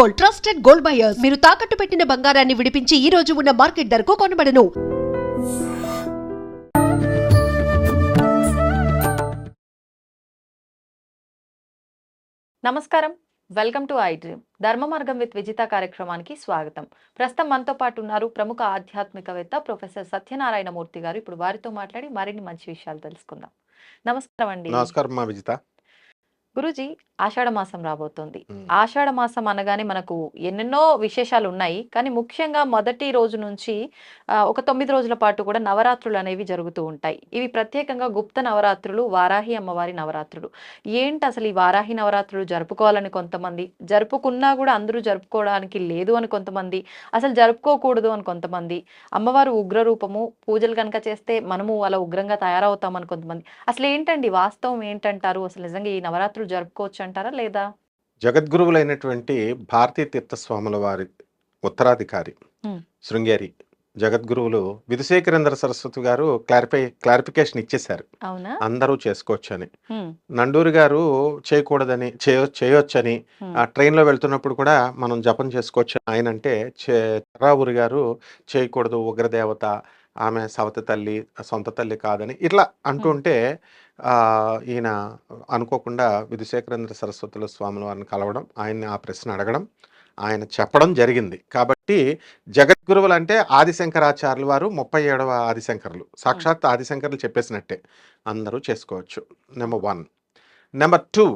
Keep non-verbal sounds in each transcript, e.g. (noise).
Gold trusted gold buyers. మీరు తాకట్టు పెట్టిన బంగారాన్ని విడిపించి ఈ రోజు ఉన్న మార్కెట్ ధరకు కొనబడను. నమస్కారం. Welcome to I dream. ధర్మ మార్గం విత్ విజిత కార్యక్రమానికి స్వాగతం. ప్రస్తుతం మనతో పాటు ఉన్నారు ప్రముఖ ఆధ్యాత్మికవేత్త ప్రొఫెసర్ సత్యనారాయణ మూర్తి గారు. ఇప్పుడు వారితో మాట్లాడి మరిన్ని మంచి విషయాలు తెలుసుకుందాం. నమస్కారం అండి. నమస్కారం మా విజిత. గురుజీ ఆషాఢ మాసం రాబోతోంది. ఆషాఢ మాసం అనగానే మనకు ఎన్నెన్నో విశేషాలు ఉన్నాయి కానీ ముఖ్యంగా మొదటి రోజు నుంచి ఒక తొమ్మిది రోజుల పాటు కూడా నవరాత్రులు అనేవి జరుగుతూ ఉంటాయి. ఇవి ప్రత్యేకంగా గుప్త నవరాత్రులు వారాహి అమ్మవారి నవరాత్రులు. ఏంటి అసలు ఈ వారాహి నవరాత్రులు జరుపుకోవాలని కొంతమంది? జరుపుకున్నా కూడా అందరూ జరుపుకోవడానికి లేదు అని కొంతమంది. అసలు జరుపుకోకూడదు అని కొంతమంది. అమ్మవారు ఉగ్ర రూపము పూజలు కనుక చేస్తే మనము అలా ఉగ్రంగా తయారవుతామని కొంతమంది. అసలు ఏంటండి వాస్తవం ఏంటంటారు? అసలు నిజంగా ఈ నవరాత్రులు జరుపుకోవచ్చు అంటారా లేదా? జగద్గురువులైనటువంటి భారతీ తీర్థస్వాముల వారి ఉత్తరాధికారి. శృంగేరి జగద్గురువులు విధుశేఖరేంద్ర సరస్వతి గారు క్లారిఫై క్లారిఫికేషన్ ఇచ్చేశారు. అందరూ చేసుకోవచ్చు అని నండూరి గారు చేయకూడదని చేయ చేయొచ్చని. ఆ ట్రైన్లో వెళ్తున్నప్పుడు కూడా మనం జపం చేసుకోవచ్చు. ఆయన అంటే చెర్రావురి గారు చేయకూడదు ఉగ్రదేవత ఆమె సవతి తల్లి సొంత తల్లి కాదని ఇట్లా అంటుంటే ఈయన అనుకోకుండా విధుశేఖరేంద్ర సరస్వతుల స్వాముల వారిని కలవడం ఆయన్ని ఆ ప్రశ్న అడగడం ఆయన చెప్పడం జరిగింది. కాబట్టి జగద్గురువులు అంటే ఆదిశంకరాచార్యుల వారు ముప్పై ఏడవ ఆదిశంకరులు. సాక్షాత్ ఆదిశంకర్లు చెప్పేసినట్టే. అందరూ చేసుకోవచ్చు. Number one. Number two.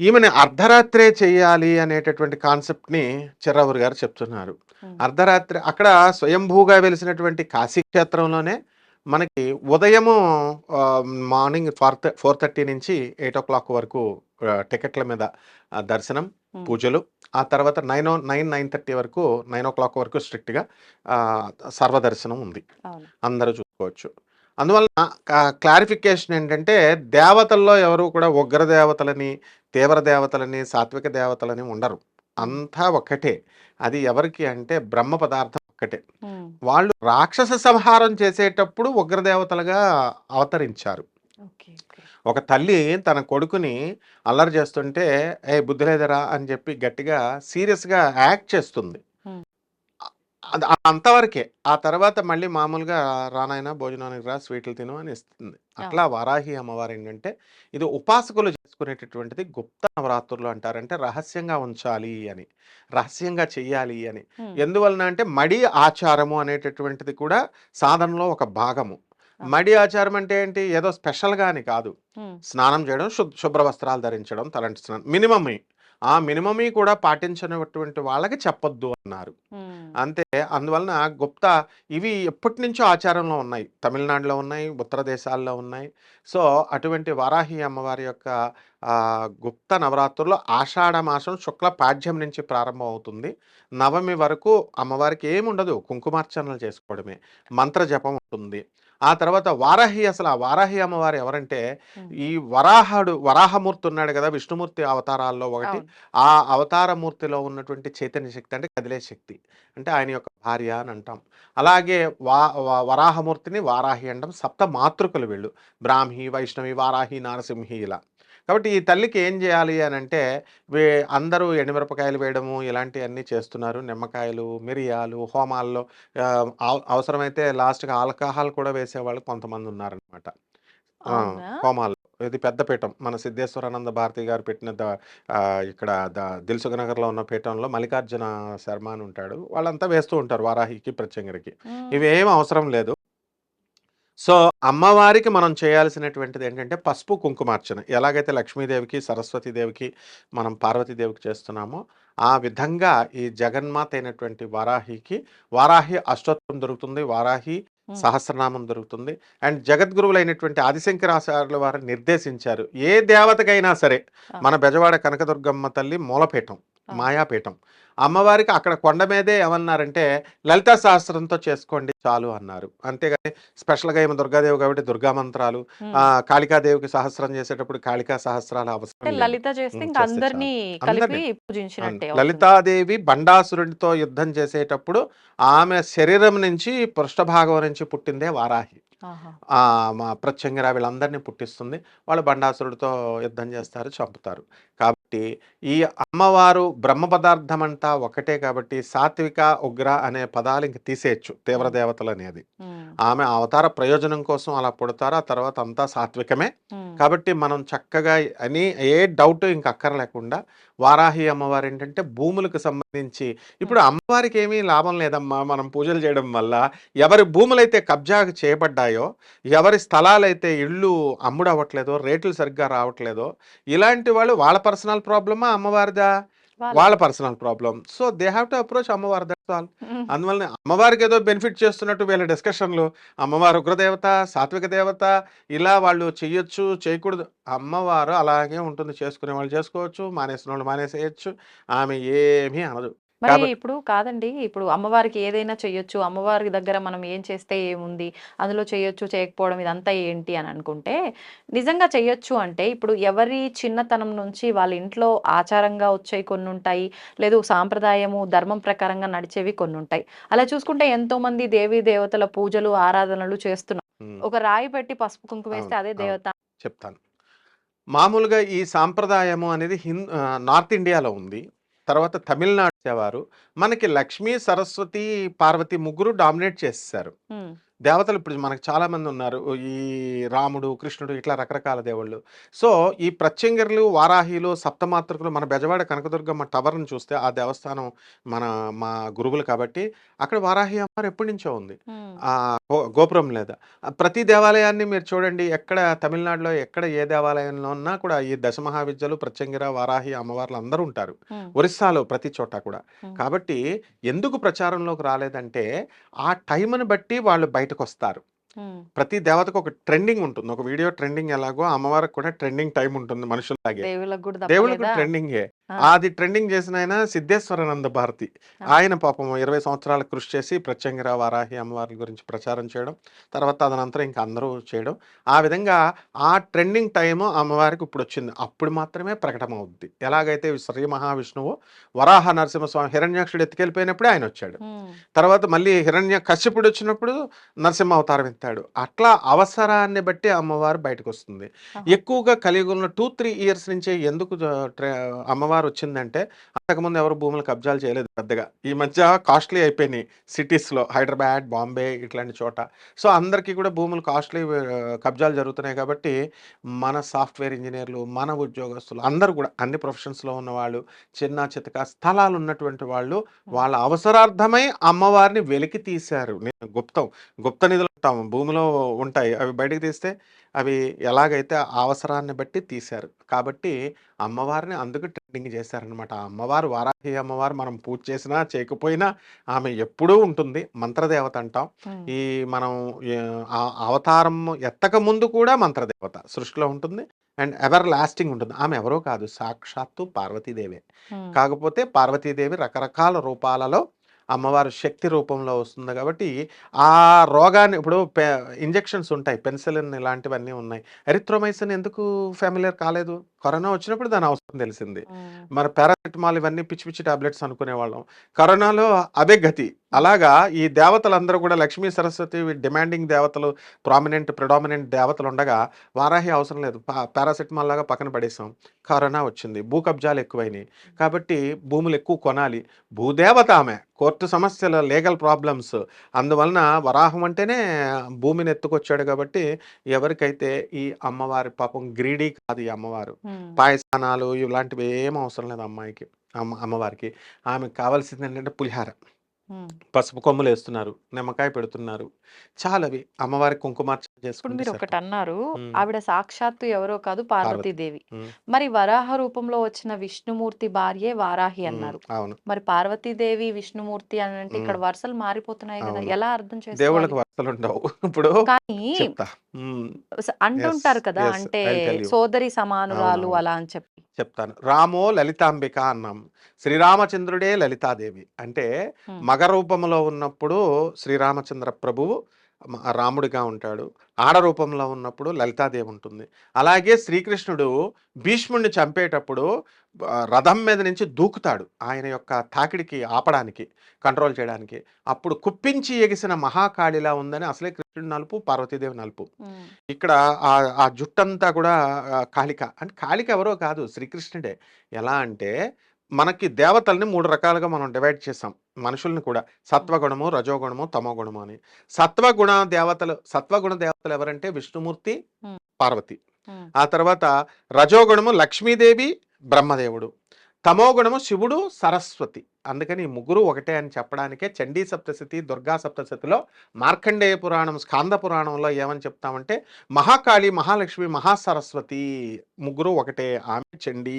ఈమెని అర్ధరాత్రే చేయాలి అనేటటువంటి కాన్సెప్ట్ని చిర్రావురు గారు చెప్తున్నారు. అర్ధరాత్రి అక్కడ స్వయంభూగా వెలిసినటువంటి కాశీక్షేత్రంలోనే మనకి ఉదయము మార్నింగ్ ఫోర్ ఫోర్ థర్టీ నుంచి ఎయిట్ ఓ క్లాక్ వరకు టికెట్ల మీద దర్శనం. పూజలు. ఆ తర్వాత nine o nine nine thirty వరకు నైన్ ఓ క్లాక్ వరకు స్ట్రిక్ట్గా సర్వదర్శనం ఉంది. అందరూ చూసుకోవచ్చు. అందువలన క్లారిఫికేషన్ ఏంటంటే దేవతల్లో ఎవరు కూడా ఉగ్ర దేవతలని తీవ్ర దేవతలని సాత్విక దేవతలని ఉండరు. అంతా ఒక్కటే. అది ఎవరికి అంటే బ్రహ్మ పదార్థం ఒక్కటే. వాళ్ళు రాక్షస సంహారం చేసేటప్పుడు ఉగ్రదేవతలుగా అవతరించారు. ఒక తల్లి తన కొడుకుని అల్లరి చేస్తుంటే ఏ బుద్ధి లేదరా అని చెప్పి గట్టిగా సీరియస్గా యాక్ట్ చేస్తుంది. అంతవరకే ఆ తర్వాత మళ్ళీ మామూలుగా రానాయన భోజనానికి రా స్వీట్లు తిను అని ఇస్తుంది. అట్లా వారాహి అమ్మవారు ఏంటంటే ఇది ఉపాసకులు చేసుకునేటటువంటిది గుప్త నవరాత్రులు అంటారంటే రహస్యంగా ఉంచాలి అని రహస్యంగా చెయ్యాలి అని. ఎందువలన అంటే మడి ఆచారము అనేటటువంటిది కూడా సాధనలో ఒక భాగము. మడి ఆచారం అంటే ఏంటి? ఏదో స్పెషల్గా అని కాదు. స్నానం చేయడం శుభ్ శుభ్ర వస్త్రాలు ధరించడం తలంటి స్నానం మినిమమే. ఆ మినిమమీ కూడా పాటించినటువంటి వాళ్ళకి చెప్పొద్దు అన్నారు. అంతే. అందువలన గుప్త ఇవి ఎప్పటి నుంచో ఆచారంలో ఉన్నాయి. తమిళనాడులో ఉన్నాయి ఉత్తర దేశాల్లో ఉన్నాయి. సో అటువంటి వారాహి అమ్మవారి యొక్క గుప్త నవరాత్రుల్లో ఆషాఢ మాసం శుక్ల పాడ్యం నుంచి ప్రారంభం అవుతుంది. నవమి వరకు అమ్మవారికి ఏముండదు. కుంకుమార్చనలు చేసుకోవడమే. మంత్ర జపం ఉంటుంది. ఆ తర్వాత వారాహి అసలు ఆ వారాహి అమ్మవారు ఎవరంటే. ఈ వరాహుడు వరాహమూర్తి ఉన్నాడు కదా విష్ణుమూర్తి అవతారాల్లో ఒకటి. ఆ అవతారమూర్తిలో ఉన్నటువంటి చైతన్య శక్తి అంటే కదిలే శక్తి. అంటే ఆయన యొక్క భార్య అని అంటాం. అలాగే వా- వరాహమూర్తిని వారాహి అంటాం. సప్త మాతృకలు వీళ్ళు. బ్రాహ్మి వైష్ణవి వారాహి నారసింహి ఇలా. కాబట్టి ఈ తల్లికి ఏం చేయాలి అని అంటే వే అందరూ ఎండుమిరపకాయలు వేయడము ఇలాంటివన్నీ చేస్తున్నారు. నిమ్మకాయలు మిరియాలు హోమాల్లో అవసరమైతే లాస్ట్గా ఆల్కహాల్ కూడా వేసేవాళ్ళు కొంతమంది ఉన్నారనమాట? హోమాల్లో. ఇది పెద్ద పీఠం. మన సిద్ధేశ్వరానంద భారతి గారు పెట్టిన ద ఇక్కడ ద దిల్సుఖ నగర్లో ఉన్న పీఠంలో మల్లికార్జున శర్మ అని ఉంటాడు. వాళ్ళంతా వేస్తూ ఉంటారు వారాహికి ప్రత్యంగరికి. ఇవేం అవసరం లేదు. సో అమ్మవారికి మనం చేయాల్సినటువంటిది ఏంటంటే పసుపు కుంకుమార్చన ఎలాగైతే లక్ష్మీదేవికి సరస్వతీదేవికి మనం పార్వతీదేవికి చేస్తున్నామో ఆ విధంగా ఈ జగన్మాత అయినటువంటి వారాహికి వారాహి అష్టోత్తరం దొరుకుతుంది వారాహి. సహస్రనామం దొరుకుతుంది అండ్ జగద్గురువులైనటువంటి ఆదిశంకరాచార్యుల వారు నిర్దేశించారు ఏ దేవతకైనా సరే. మన బెజవాడ కనకదుర్గమ్మ తల్లి మూలపీఠం. మాయాపీఠం అమ్మవారికి అక్కడ కొండ మీదే ఏమన్నారంటే లలితా సహస్రంతో చేసుకోండి చాలు అన్నారు. అంతేగాని స్పెషల్గా ఏమో దుర్గాదేవి కాబట్టి దుర్గా మంత్రాలు. ఆ కాళికాదేవికి సహస్రం చేసేటప్పుడు కాళికా సహస్రాలు అవసరం. లలితాదేవి బండాసురుడితో యుద్ధం చేసేటప్పుడు ఆమె శరీరం నుంచి పృష్ఠభాగం నుంచి పుట్టిందే వారాహి. మా ప్రత్యంగిర వీళ్ళందరినీ పుట్టిస్తుంది. వాళ్ళు బండాసురుడితో యుద్ధం చేస్తారు చంపుతారు. కాబట్టి ఈ అమ్మవారు బ్రహ్మ పదార్థం అంతా ఒకటే కాబట్టి సాత్విక ఉగ్ర అనే పదాలు ఇంక తీసేయచ్చు తీవ్ర దేవతలు అనేది. ఆమె అవతార ప్రయోజనం కోసం అలా పుడతారు ఆ తర్వాత అంతా సాత్వికమే. కాబట్టి మనం చక్కగా అని ఏ డౌట్ ఇంక అక్కర్లేకుండా వారాహి అమ్మవారు ఏంటంటే భూములకు సంబంధించి ఇప్పుడు అమ్మవారికి ఏమీ లాభం లేదమ్మా మనం పూజలు చేయడం వల్ల. ఎవరి భూములైతే కబ్జా చేయబడ్డాయో ఎవరి స్థలాలైతే ఇళ్ళు అమ్ముడు అవ్వట్లేదో రేట్లు సరిగ్గా రావట్లేదో ఇలాంటి వాళ్ళు వాళ్ళ పర్సనల్ ప్రాబ్లమా అమ్మవారిదా? వాళ్ళ- personal problem so they have to approach అమ్మవారి దట్స్ ఆల్. అందువల్ల అమ్మవారికి ఏదో బెనిఫిట్ చేస్తున్నట్టు వీళ్ళ డిస్కషన్లు. అమ్మవారు ఉగ్రదేవత సాత్విక దేవత ఇలా వాళ్ళు చెయ్యొచ్చు చేయకూడదు. అమ్మవారు అలాగే ఉంటుంది. చేసుకునే వాళ్ళు చేసుకోవచ్చు మానేసిన వాళ్ళు మానేసేయచ్చు. ఆమె ఏమీ అనదు. మరి ఇప్పుడు కాదండి. ఇప్పుడు అమ్మవారికి ఏదైనా చెయ్యొచ్చు. అమ్మవారి దగ్గర మనం ఏం చేస్తే ఏముంది? అందులో చేయొచ్చు చేయకపోవడం ఇదంతా ఏంటి అని అనుకుంటే నిజంగా చెయ్యొచ్చు అంటే ఇప్పుడు ఎవరి చిన్నతనం నుంచి వాళ్ళ ఇంట్లో ఆచారంగా వచ్చేవి కొన్ని ఉంటాయి లేదు సాంప్రదాయము ధర్మం ప్రకారంగా నడిచేవి కొన్ని ఉంటాయి అలా చూసుకుంటే ఎంతో మంది దేవీ దేవతల పూజలు ఆరాధనలు చేస్తున్నారు. ఒక రాయి పెట్టి పసుపు కుంకుమ వేస్తే అదే. దేవత. చెప్తాను. మామూలుగా ఈ సాంప్రదాయము అనేది హింద్ నార్త్ ఇండియాలో ఉంది. తర్వాత తమిళనాడు వారు మనకి లక్ష్మీ సరస్వతి పార్వతి ముగ్గురు డామినేట్ చేస్తారు దేవతలు ఇప్పుడు మనకు చాలా మంది ఉన్నారు. ఈ రాముడు కృష్ణుడు ఇట్లా రకరకాల దేవుళ్ళు. సో ఈ ప్రత్యంగిరులు వారాహిలు సప్తమాతృకులు మన బెజవాడ కనకదుర్గమ్మ టవర్ని చూస్తే ఆ దేవస్థానం మన మా గురువులు కాబట్టి అక్కడ వారాహి అమ్మవారు ఎప్పటి నుంచో ఉంది. ఆ గోపురం లేదా. ప్రతి దేవాలయాన్ని మీరు చూడండి ఎక్కడ తమిళనాడులో ఎక్కడ ఏ దేవాలయంలో ఉన్నా కూడా ఈ దశమహావిద్యలు ప్రత్యంగిర వారాహి అమ్మవార్లు అందరూ ఉంటారు. ఒరిస్సాలో ప్రతి చోట కూడా. కాబట్టి ఎందుకు ప్రచారంలోకి రాలేదంటే ఆ టైంని బట్టి వాళ్ళు బయటకు వస్తారు ప్రతి దేవతకు ఒక ట్రెండింగ్ ఉంటుంది. ఒక వీడియో ట్రెండింగ్ ఎలాగో అమ్మవారికి కూడా ట్రెండింగ్ టైం ఉంటుంది మనుషుల్లాగే. దేవుళ్ళకు కూడా ట్రెండింగే. అది ట్రెండింగ్ చేసిన ఆయన సిద్ధేశ్వరానంద భారతి. ఆయన పాపం ఇరవై సంవత్సరాలు కృషి చేసి ప్రత్యంగిర వారాహి అమ్మవారి గురించి ప్రచారం చేయడం తర్వాత తదనంతరం ఇంకా అందరూ చేయడం. ఆ విధంగా ఆ ట్రెండింగ్ టైం అమ్మవారికి ఇప్పుడు వచ్చింది. అప్పుడు మాత్రమే ప్రకటన అవుద్ది ఎలాగైతే శ్రీ మహావిష్ణువు వరాహ నరసింహస్వామి హిరణ్యాక్షుడు ఎత్తుకెళ్ళిపోయినప్పుడే ఆయన వచ్చాడు. తర్వాత మళ్ళీ హిరణ్య కశ్యపుడు వచ్చినప్పుడు నరసింహ అవతారం ఎత్తాడు. అట్లా అవసరాన్ని బట్టి అమ్మవారు బయటకు వస్తుంది. ఎక్కువగా కలియుగంలో టూ త్రీ ఇయర్స్ నుంచే ఎందుకు జ- ట్రే- వచ్చిందంటే అంతకుముందు ఎవరు భూములు కబ్జాలు చేయలేదు పెద్దగా. ఈ మధ్య కాస్ట్లీ అయిపోయినాయి సిటీస్లో. హైదరాబాద్ బాంబే ఇట్లాంటి చోట. సో అందరికీ కూడా భూములు కాస్ట్లీ కబ్జాలు జరుగుతున్నాయి కాబట్టి మన సాఫ్ట్వేర్ ఇంజనీర్లు మన ఉద్యోగస్తులు అందరూ కూడా అన్ని ప్రొఫెషన్స్లో ఉన్న వాళ్ళు చిన్న చితక స్థలాలు ఉన్నటువంటి వాళ్ళు వాళ్ళ అవసరార్థమై అమ్మవారిని వెలికి తీశారు. నేను గుప్తం. గుప్త నిధులు ఉంటాము భూమిలో ఉంటాయి. అవి బయటకు తీస్తే అవి ఎలాగైతే ఆ అవసరాన్ని బట్టి తీశారు. కాబట్టి అమ్మవారిని అందుకు ట్రెండింగ్ చేశారనమాట ఆ అమ్మవారు వారాహి అమ్మవారు మనం పూజ చేసినా చేయకపోయినా ఆమె ఎప్పుడూ ఉంటుంది. మంత్రదేవత అంటాం. ఈ మనం అవతారం ఎత్తక ముందు కూడా మంత్రదేవత సృష్టిలో ఉంటుంది. అండ్ ఎవర్ లాస్టింగ్ ఉంటుంది. ఆమె ఎవరో కాదు. సాక్షాత్తు పార్వతీదేవే. కాకపోతే పార్వతీదేవి రకరకాల రూపాలలో అమ్మవారు శక్తి రూపంలో వస్తుంది కాబట్టి ఆ రోగాన్ని ఇప్పుడు ఇంజెక్షన్స్ ఉంటాయి. పెన్సిలిన్ ఇలాంటివన్నీ ఉన్నాయి. ఎరిథ్రోమైసిన్ ఎందుకు ఫ్యామిలియర్ కాలేదు? కరోనా వచ్చినప్పుడు దాని అవసరం తెలిసింది. మరి పారాసిటమాల్ ఇవన్నీ పిచ్చి పిచ్చి టాబ్లెట్స్ అనుకునేవాళ్ళం. కరోనాలో అదే గతి. అలాగా ఈ దేవతలందరూ కూడా లక్ష్మీ సరస్వతి డిమాండింగ్ దేవతలు ప్రామినెంట్ ప్రిడామినెంట్ దేవతలు ఉండగా వారాహి అవసరం లేదు. పారాసిటమాల్ లాగా పక్కన పడేసాం. కరోనా వచ్చింది. భూ కబ్జాలు ఎక్కువైనాయి. కాబట్టి భూములు ఎక్కువ కొనాలి. భూదేవత ఆమె. కోర్టు సమస్యలు లీగల్ ప్రాబ్లమ్స్. అందువలన వరాహం అంటేనే భూమిని ఎత్తుకొచ్చాడు కాబట్టి ఎవరికైతే ఈ అమ్మవారి పాపం గ్రీడీ కాదు ఈ అమ్మవారు. పాయసానాలు ఇలాంటివి ఏం అవసరం లేదు అమ్మాయికి అమ్మ అమ్మవారికి. ఆమెకు కావాల్సింది ఏంటంటే పులిహార. పసుపు కొమ్ములు వేస్తున్నారు నిమ్మకాయ పెడుతున్నారు చాలా అవి అమ్మవారికి కుంకుమార్చన మీరు ఒకటి. అన్నారు. ఆవిడ సాక్షాత్తు ఎవరో కాదు పార్వతీదేవి. మరి వరాహ రూపంలో వచ్చిన విష్ణుమూర్తి భార్యే వారాహి అన్నారు అవును మరి పార్వతీదేవి విష్ణుమూర్తి అని అంటే ఇక్కడ. వరుసలు మారిపోతున్నాయి కదా. ఎలా అర్థం దేవుళ్ళకి చేసుకోవాలి వరుసలు ఉండవు ఇప్పుడు కానీ అంటుంటారు కదా అంటే. సోదరి సమానురాలు. అలా అని చెప్పి చెప్తాను రామో లలితాంబిక అన్నాం శ్రీరామచంద్రుడే లలితాదేవి అంటే. మగ రూపంలో ఉన్నప్పుడు శ్రీరామచంద్ర ప్రభువు రాముడిగా ఉంటాడు. ఆడ రూపంలో ఉన్నప్పుడు లలితాదేవి ఉంటుంది. అలాగే శ్రీకృష్ణుడు భీష్ముడిని చంపేటప్పుడు రథం మీద నుంచి దూకుతాడు ఆయన యొక్క తాకిడికి ఆపడానికి కంట్రోల్ చేయడానికి. అప్పుడు కుప్పించి ఎగిసిన మహాకాళిలా ఉందని అసలే కృష్ణుడు నలుపు పార్వతీదేవి నలుపు. ఇక్కడ ఆ ఆ జుట్టంతా కూడా కాళిక. అంటే కాళిక ఎవరో కాదు శ్రీకృష్ణుడే. ఎలా అంటే మనకి దేవతల్ని మూడు రకాలుగా మనం డివైడ్ చేసాం మనుషుల్ని కూడా. సత్వగుణము రజోగుణము తమోగుణము అని. సత్వగుణ దేవతలు సత్వగుణ దేవతలు ఎవరంటే విష్ణుమూర్తి. పార్వతి. ఆ తర్వాత రజోగుణము లక్ష్మీదేవి బ్రహ్మదేవుడు. తమోగుణము శివుడు సరస్వతి. అందుకని ముగ్గురు ఒకటే అని చెప్పడానికే చండీ సప్తశతి దుర్గా సప్తశతిలో మార్కండేయ పురాణం స్కాంద పురాణంలో ఏమని చెప్తామంటే మహాకాళి మహాలక్ష్మి మహాసరస్వతి ముగ్గురు ఒకటే ఆమె చండీ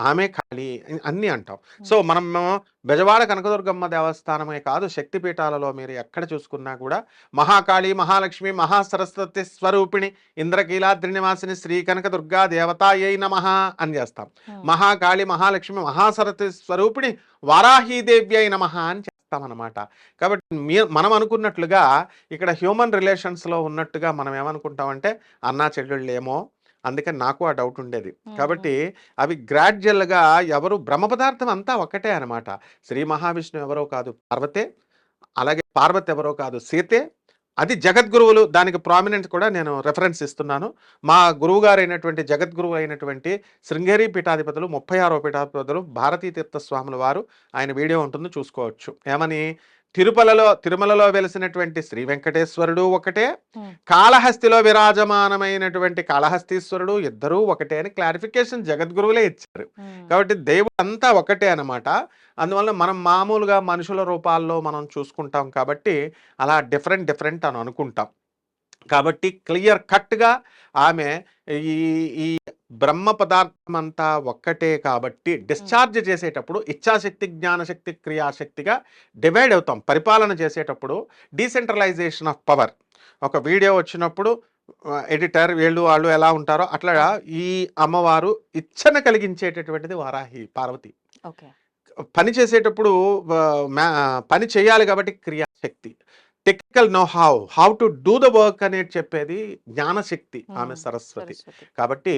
ఆమె కాళి అని- అన్నీ అంటాం. సో మనం బెజవాడ కనకదుర్గమ్మ దేవస్థానమే కాదు శక్తిపీఠాలలో మీరు ఎక్కడ చూసుకున్నా కూడా మహాకాళి మహాలక్ష్మి మహాసరస్వతి స్వరూపిణి ఇంద్రకీలాద్రి నివాసిని శ్రీ కనకదుర్గా దేవతాయై నమః అని చేస్తాం. మహాకాళి మహాలక్ష్మి మహాసరస్వతి స్వరూపిణి వారాహీదేవ్యై నమః అని చేస్తామన్నమాట. కాబట్టి మీ మనం అనుకున్నట్లుగా ఇక్కడ హ్యూమన్ రిలేషన్స్లో ఉన్నట్టుగా మనం ఏమనుకుంటామంటే అన్నా చెల్లెళ్ళు ఏమో అందుకని నాకు ఆ డౌట్ ఉండేది. కాబట్టి అవి గ్రాడ్యువల్గా ఎవరు బ్రహ్మ పదార్థం అంతా ఒకటే అనమాట శ్రీ మహావిష్ణువు ఎవరో కాదు పార్వతే అలాగే పార్వతి ఎవరో కాదు సీతే అది జగద్గురువులు దానికి ప్రామినెంట్ కూడా నేను రెఫరెన్స్ ఇస్తున్నాను. మా గురువు గారు అయినటువంటి జగద్గురువు అయినటువంటి శృంగేరి పీఠాధిపతులు ముప్పై ఆరో పీఠాధిపతులు భారతీ తీర్థ స్వాముల వారు ఆయన వీడియో ఉంటుంది చూసుకోవచ్చు. ఏమని? తిరుపలలో తిరుమలలో వెలిసినటువంటి శ్రీ వెంకటేశ్వరుడు ఒకటే. కాళహస్తిలో విరాజమానమైనటువంటి కాళహస్తీశ్వరుడు ఇద్దరూ ఒకటే అని క్లారిఫికేషన్ జగద్గురువులే ఇచ్చారు. కాబట్టి దేవుడు అంతా ఒకటే అన్నమాట అందువల్ల మనం మామూలుగా మనుషుల రూపాల్లో మనం చూసుకుంటాం కాబట్టి అలా డిఫరెంట్ డిఫరెంట్ అని అనుకుంటాం కాబట్టి క్లియర్ కట్గా ఆమె ఈ ఈ బ్రహ్మ పదార్థం అంతా ఒక్కటే కాబట్టి డిశ్చార్జ్ చేసేటప్పుడు ఇచ్ఛాశక్తి జ్ఞానశక్తి క్రియాశక్తిగా డివైడ్ అవుతాం. పరిపాలన చేసేటప్పుడు డీసెంట్రలైజేషన్ ఆఫ్ పవర్. ఒక వీడియో వచ్చినప్పుడు ఎడిటర్ వీళ్ళు వాళ్ళు ఎలా ఉంటారో అట్లా ఈ అమ్మవారు ఇచ్చన కలిగించేటటువంటిది వారాహి పార్వతి. ఓకే. పని చేసేటప్పుడు పని చేయాలి కాబట్టి క్రియాశక్తి. Technical know how how to do the work అనేది చెప్పేది జ్ఞానశక్తి ఆమె సరస్వతి. కాబట్టి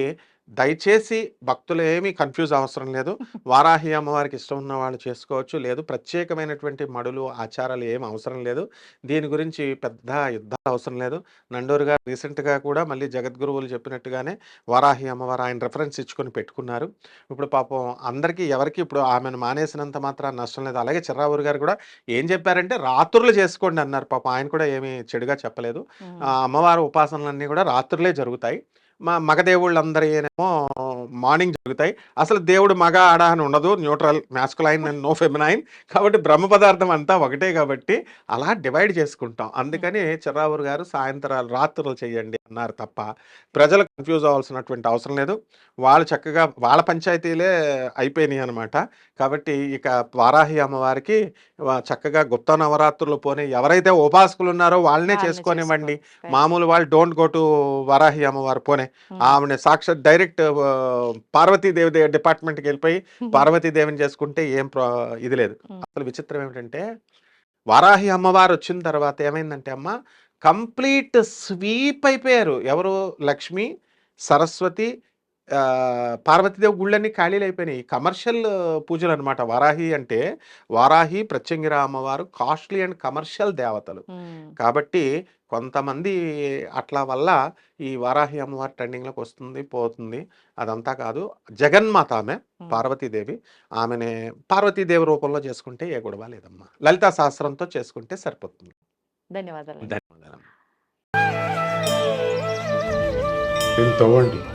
దయచేసి భక్తులు ఏమీ కన్ఫ్యూజ్ అవసరం లేదు. (laughs) వారాహి అమ్మవారికి ఇష్టం ఉన్న వాళ్ళు చేసుకోవచ్చు. లేదు ప్రత్యేకమైనటువంటి మడులు ఆచారాలు ఏం అవసరం లేదు. దీని గురించి పెద్ద యుద్ధాలు అవసరం లేదు. నండూరు గారు రీసెంట్గా కూడా మళ్ళీ జగద్గురువులు చెప్పినట్టుగానే వారాహి అమ్మవారు ఆయన రెఫరెన్స్ ఇచ్చుకొని పెట్టుకున్నారు. ఇప్పుడు పాపం అందరికీ ఎవరికి ఇప్పుడు ఆమెను మానేసినంత మాత్రం నష్టం లేదు. అలాగే చిర్రావూరు గారు కూడా ఏం చెప్పారంటే రాత్రులు చేసుకోండి అన్నారు. పాపం ఆయన కూడా ఏమీ చెడుగా చెప్పలేదు. అమ్మవారి ఉపాసనలన్నీ కూడా రాత్రులే జరుగుతాయి. మా మగదేవుళ్ళందరూ ఏమో మార్నింగ్ జరుగుతాయి. అసలు దేవుడు మగ ఆడ అని ఉండదు. Neutral masculine (laughs) and no feminine. కాబట్టి బ్రహ్మ పదార్థం అంతా ఒకటే కాబట్టి అలా డివైడ్ చేసుకుంటాం. అందుకని చిర్రావూరు గారు సాయంత్రాలు రాత్రులు చేయండి అన్నారు తప్ప ప్రజలు కన్ఫ్యూజ్ అవ్వాల్సినటువంటి అవసరం లేదు. వాళ్ళు చక్కగా వాళ్ళ పంచాయతీలే అయిపోయినాయి అనమాట కాబట్టి ఇక వారాహి అమ్మవారికి చక్కగా గుప్త నవరాత్రులు పోనీ ఎవరైతే ఉపాసకులు ఉన్నారో వాళ్ళనే చేసుకోనివ్వండి. చేసుకో. మామూలు వాళ్ళు డోంట్ గో టు వరాహి అమ్మవారు పోనే. ఆమె సాక్షాత్ డైరెక్ట్ పార్వతీదేవి డిపార్ట్మెంట్కి వెళ్ళిపోయి పార్వతీదేవిని చేసుకుంటే ఏం ప్రా ఇది లేదు. అసలు విచిత్రం ఏమిటంటే వారాహి అమ్మవారు వచ్చిన తర్వాత ఏమైందంటే అమ్మ కంప్లీట్ స్వీప్ అయిపోయారు. ఎవరు? లక్ష్మి సరస్వతి పార్వతీదేవి గుళ్ళన్నీ ఖాళీలు అయిపోయినాయి కమర్షియల్ పూజలు అనమాట వారాహి అంటే వారాహి ప్రత్యంగిర అమ్మవారు కాస్ట్లీ అండ్ కమర్షియల్ దేవతలు. కాబట్టి కొంతమంది అట్లా వల్ల ఈ వారాహి అమ్మవారి ట్రెండింగ్లోకి వస్తుంది పోతుంది. అదంతా కాదు. జగన్మాత ఆమె. పార్వతీదేవి ఆమెనే పార్వతీదేవి రూపంలో చేసుకుంటే ఏ గొడవ లేదమ్మా. లలితా శాస్త్రంతో చేసుకుంటే సరిపోతుంది. ధన్యవాదాలు ధన్యవాదాలు